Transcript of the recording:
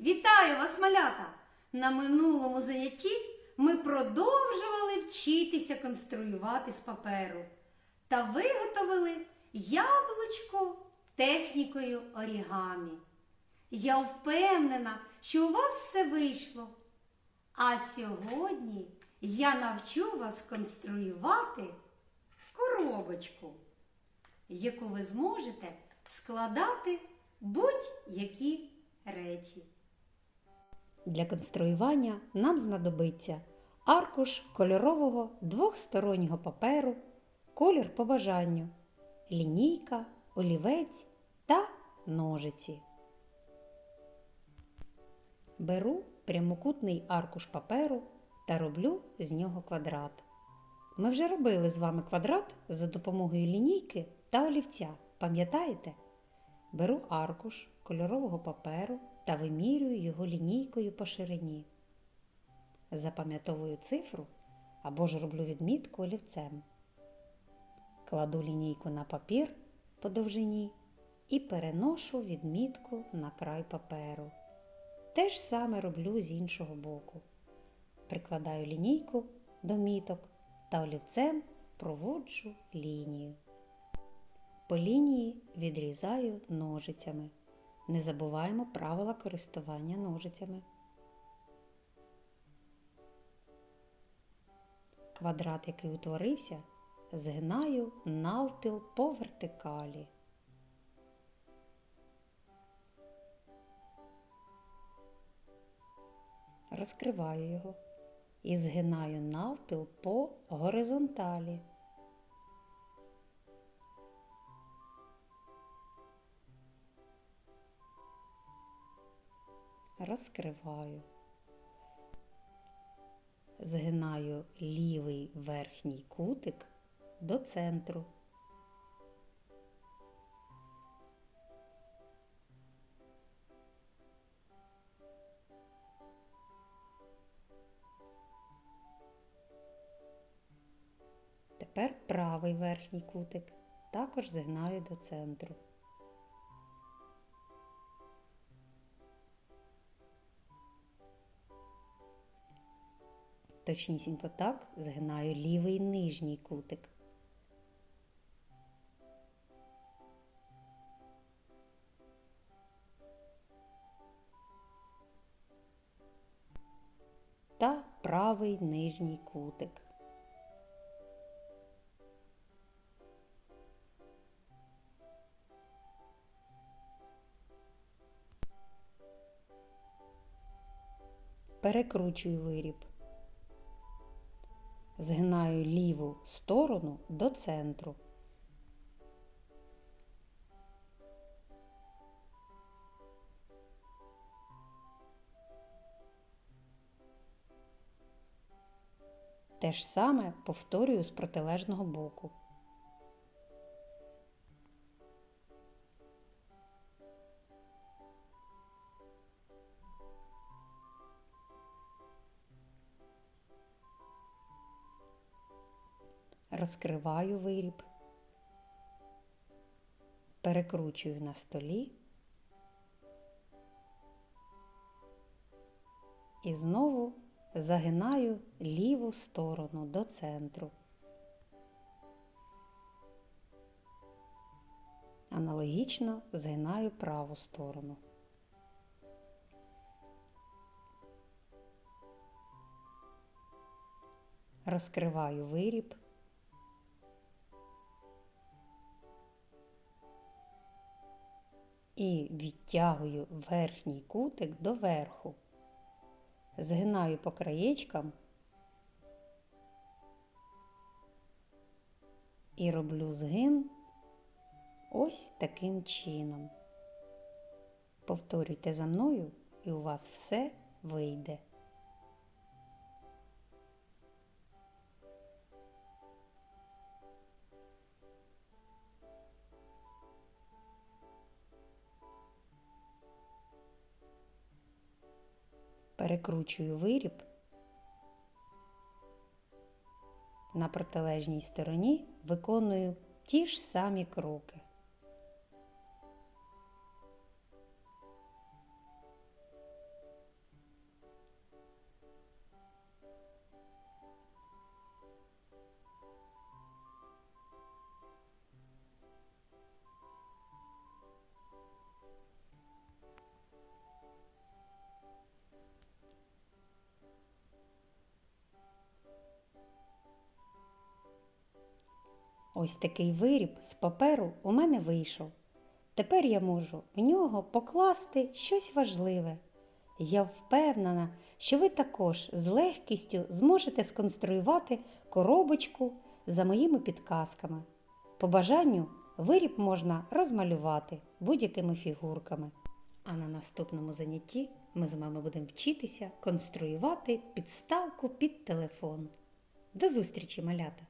Вітаю вас, малята! На минулому занятті ми продовжували вчитися конструювати з паперу та виготовили яблучко технікою орігамі. Я впевнена, що у вас все вийшло. А сьогодні я навчу вас конструювати коробочку, яку ви зможете складати будь-які речі. Для конструювання нам знадобиться аркуш кольорового двохстороннього паперу, колір по бажанню, лінійка, олівець та ножиці. Беру прямокутний аркуш паперу та роблю з нього квадрат. Ми вже робили з вами квадрат за допомогою лінійки та олівця. Пам'ятаєте? Беру аркуш кольорового паперу та вимірюю його лінійкою по ширині. Запам'ятовую цифру або ж роблю відмітку олівцем. Кладу лінійку на папір по довжині і переношу відмітку на край паперу. Те ж саме роблю з іншого боку. Прикладаю лінійку до міток та олівцем проводжу лінію. По лінії відрізаю ножицями. Не забуваємо правила користування ножицями. Квадрат, який утворився, згинаю навпіл по вертикалі. Розкриваю його і згинаю навпіл по горизонталі. Розкриваю. Згинаю лівий верхній кутик до центру. Тепер правий верхній кутик також згинаю до центру. Точнісінько так згинаю лівий нижній кутик. Та правий нижній кутик. Перекручую виріб. Згинаю ліву сторону до центру. Те ж саме повторюю з протилежного боку. Розкриваю виріб, перекручую на столі і знову загинаю ліву сторону до центру. Аналогічно згинаю праву сторону. Розкриваю виріб. І відтягую верхній кутик до верху. Згинаю по краєчкам і роблю згин ось таким чином. Повторюйте за мною, і у вас все вийде. Перекручую виріб. На протилежній стороні виконую ті ж самі кроки. Ось такий виріб з паперу у мене вийшов. Тепер я можу в нього покласти щось важливе. Я впевнена, що ви також з легкістю зможете сконструювати коробочку за моїми підказками. По бажанню виріб можна розмалювати будь-якими фігурками. А на наступному занятті ми з вами будемо вчитися конструювати підставку під телефон. До зустрічі, малята!